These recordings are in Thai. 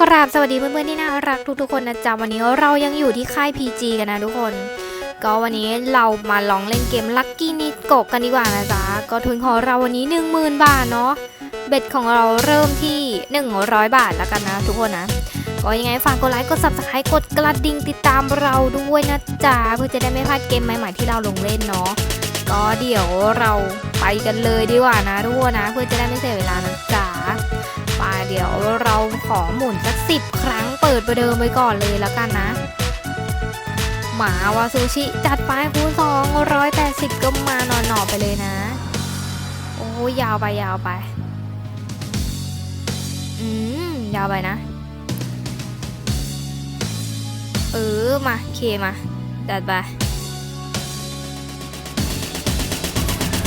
กราบสวัสดีเพื่อนๆที่น่ารักทุกๆคนนะจ๊ะวันนี้เรายังอยู่ที่ค่าย PG กันนะทุกคน ก็วันนี้เรามาลองเล่นเกม Lucky n i c o กันดีกว่านะจ๊ะก็ทุนของเราวันนี้ 10,000 บาทเนาะเบ็ดของเราเริ่มที่ 100 บาทแล้วกันนะทุกคนนะก็ยังไงฝากกดไลค์กด subscribe กดกระดิ่งติดตามเราด้วยนะจ๊ะเพื่อจะได้ไม่พลาดเกมใหม่ๆที่เราลงเล่นเนาะก็เดี๋ยวเราไปกันเลยดีกว่านะทุกคนนะ เพื่อจะได้ไม่เสียเวลานะจ๊ะ เดี๋ยวเราขอหมุนสักสิบครั้งเปิดประเดิมไปก่อนเลยแล้วกันนะ หมาวาซูชิ จัดไปคูณสองร้อยแปดสิบก็มาหน่อๆไปเลยนะ โอ้ยยาวไปยาวไป อืม ยาวไปนะ เออ มาเคมา จัดไป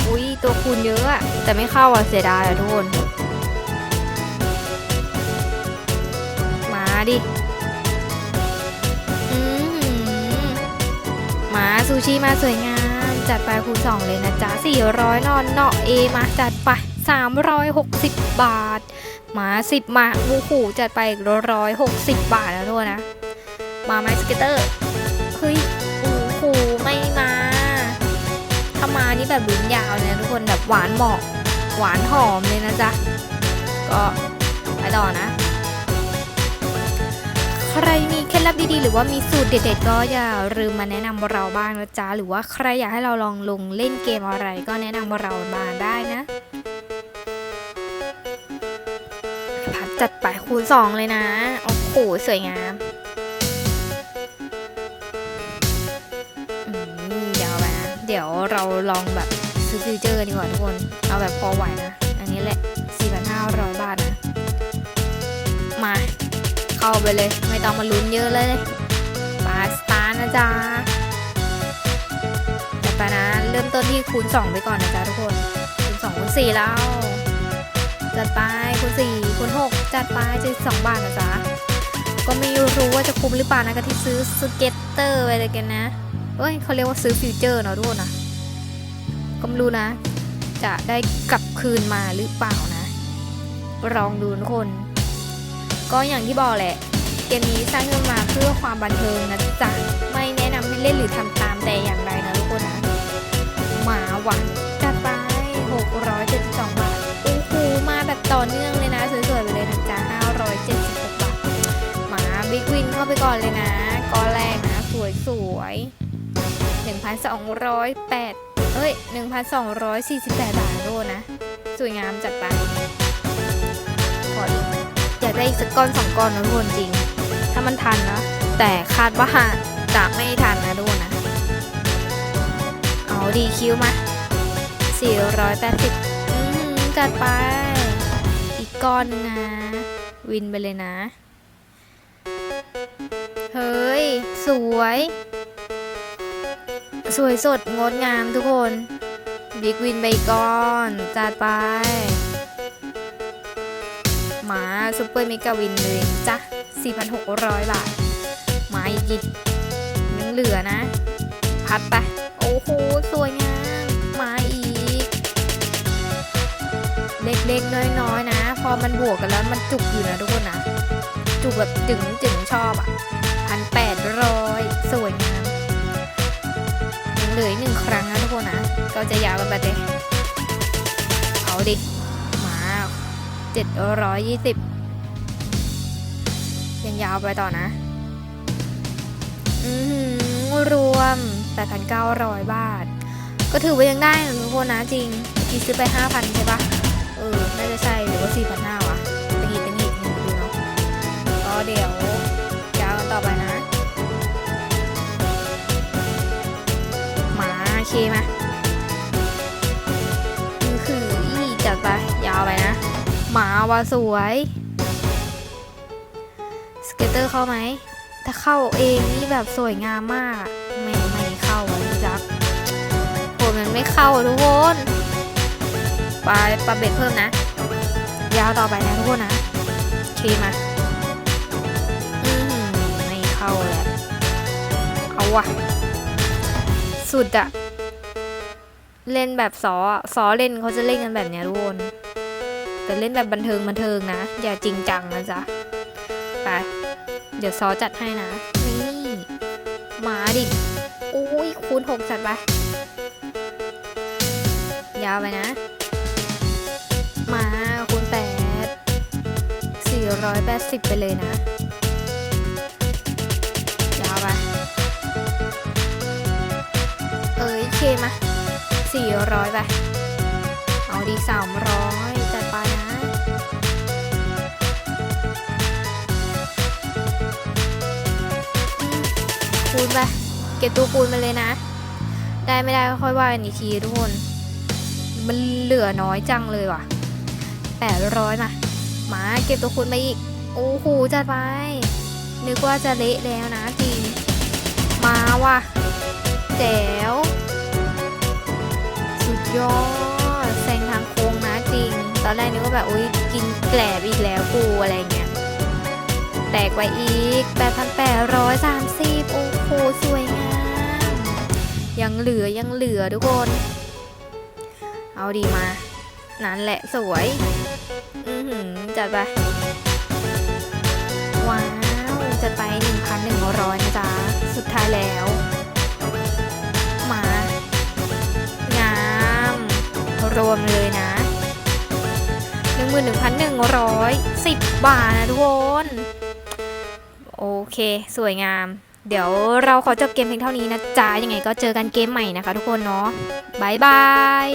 อุ้ยตัวคูณเยอะอะแต่ไม่เข้าอะเสียดายอะทุกคน ดิมาซูชิมาสวยงาม จัดไปคูณสองเลยนะจ๊ะ400 นอนเนาะเอมาจัดไป 360 บาท มา10มาโอ้โหจัดไปอีก160บาทแล้วด้วยนะ มาไหมสเก็ตเตอร์เฮ้ยโอ้โหไม่มาถ้ามานี่แบบลุ้นยาวเลยนะทุกคนแบบหวานเหมาะหวานหอมเลยนะจ๊ะ ก็ไปต่อนะ รมีเคล็ดลับดีๆ หรือว่ามีสูตรเด็ดๆ ก็อย่าลืมมาแนะนำเราบ้างนะจ๊ะ หรือว่าใครอยากให้เราลองลงเล่นเกมอะไรก็แนะนำเรามาได้นะ พัดจัดไปคูณ 2 เลยนะ โอ้โห สวยงามเดี๋ยวไปนะเดี๋ยวเราลองแบบซื้อฟิวเจอร์กันดีกว่าทุกคน เอาแบบพอไหวนะ อันนี้แหละ 4,500 บาทนะ มา เข้าไปเลย ไม่ต้องมาลุ้นเยอะเลยปาสตาร์นะจ๊ะแต่ไปนะเริ่มต้นที่คูณ 2 ไปก่อนนะจ๊ะทุกคน คูณ2คูณ4แล้ว จัดไปคูณ4คูณ6จัดไป72บาทนะจ๊ะ ก็ไม่รู้ว่าจะคุ้มหรือเปล่านะกับที่ซื้อสเก็ตเตอร์ไปเลยกันนะเอ้ยเขาเรียกว่าซื้อฟิวเจอร์เนาะทุกคนนะก็ไม่รู้นะ จะได้กลับคืนมาหรือเปล่านะลองดูทุกคน ก็อย่างที่บอกแหละ เกมนี้สร้างขึ้นมาเพื่อความบันเทิงนะจ๊ะ ไม่แนะนำให้เล่นหรือทำตามแต่อย่างใดนะทุกคนนะ หมาหวานจัดไป 672 บาท โอ้โห มาแบบต่อเนื่องเลยนะ สวยๆไปเลยนะจ๊ะ576 บาท หมาบิ๊กวินเข้าไปก่อนเลยนะก้อนแรกนะ สวยๆ 1,208เอ้ย 1,248 บาทโดนะ สวยงามจัดไป อยากได้อีกสักก้อนสองก้อนนะทุกคนจริง ถ้ามันทันนะ แต่คาดว่าจะไม่ทันนะทุกคนนะ เอาดีคิวมา 480อืมจัดไป อีกก้อนนึงนะ วินไปเลยนะ เฮ้ย สวย สวยสดงดงามทุกคน บิ๊กวินไปก้อน จัดไป ซูเปอร์เมกาวินเลยจ้ะ 4,600 บาทหมาอีกยังเหลือนะ พัดไป โอ้โห สวยงาม มาอีก เล็กๆ น้อยๆ นะ พอมันบวกกันแล้วมันจุกอยู่นะทุกคนนะ จุกแบบจึงจึงชอบอะพันแปดร้อยสวยงามยังเหลืออีกหนึ่งครั้งนะทุกคนนะ ก็จะยาวกันไปเลยเอาดิ 720 ยังยาวไปต่อนะ อืรวม 8,900 บาท ก็ถือว่ายังได้นะทุกคนนะจริงกีซื้อไป 5,000 ใช่ปะเออ น่าจะใช่หรือว่า4,500วะตังหีตังหีตังหีเนาะก็เดี๋ยวยาวกันต่อไปนะ มาโอเคไหมคืออีจัดไป ยาวไปนะ หมาว่าสวย สเก็ตเตอร์เข้าไหม ถ้าเข้าเองนี่แบบสวยงามมากไม่ไม่เข้าอะพี่จักโหมันไม่เข้าทุกคนปลาปลาเบ็ดเพิ่มนะ ยาวต่อไปนะทุกคนนะเคมาอือหือไม่เข้าแหละเอาว่ะ สุดอะเล่นแบบซออะซอเล่นเขาจะเล่นกันแบบเนี้ยทุกคน แต่เล่นแบบบันเทิงบันเทิงนะ อย่าจริงจังนะจ๊ะ ไป เดี๋ยวซอจัดให้นะ นี่มาดิโอ้ยคูณหกจัดไป ยาวไปนะ มาคูณแปดสี่ร้อยแปดสิบไปเลยนะ ยาวไป เอ้ยเคมาสี่ร้อยไป เอาดีสามร้อย ไป เก็บตัวคูณมาเลยนะ ได้ไม่ได้ก็ค่อยว่ากันอีกทีทุกคน มันเหลือน้อยจังเลยว่ะแปดร้อยมา มาเก็บตัวคูณมาอีก โอ้โหจัดไป นึกว่าจะเละแล้วนะจริงมาว่ะแจ๋วสุดยอดแซงทางโค้งนะจริง ตอนแรกนึกว่าแบบอุ้ยกินแกลบอีกแล้วกูอะไรเงี้ยแตกไปอีก 8,830 เหลือยังเหลือทุกคน เอาดีมา นั่นแหละสวย อือหือจัดไป ว้าว จัดไป 1,100นะจ๊ะ สุดท้ายแล้ว มา งาม รวมเลยนะ 11,110 บาทนะทุกคน โอเค สวยงาม เดี๋ยวเราขอจบเกมเพียงเท่านี้นะจ๊ะยังไงก็เจอกันเกมใหม่นะคะทุกคนเนาะบายบาย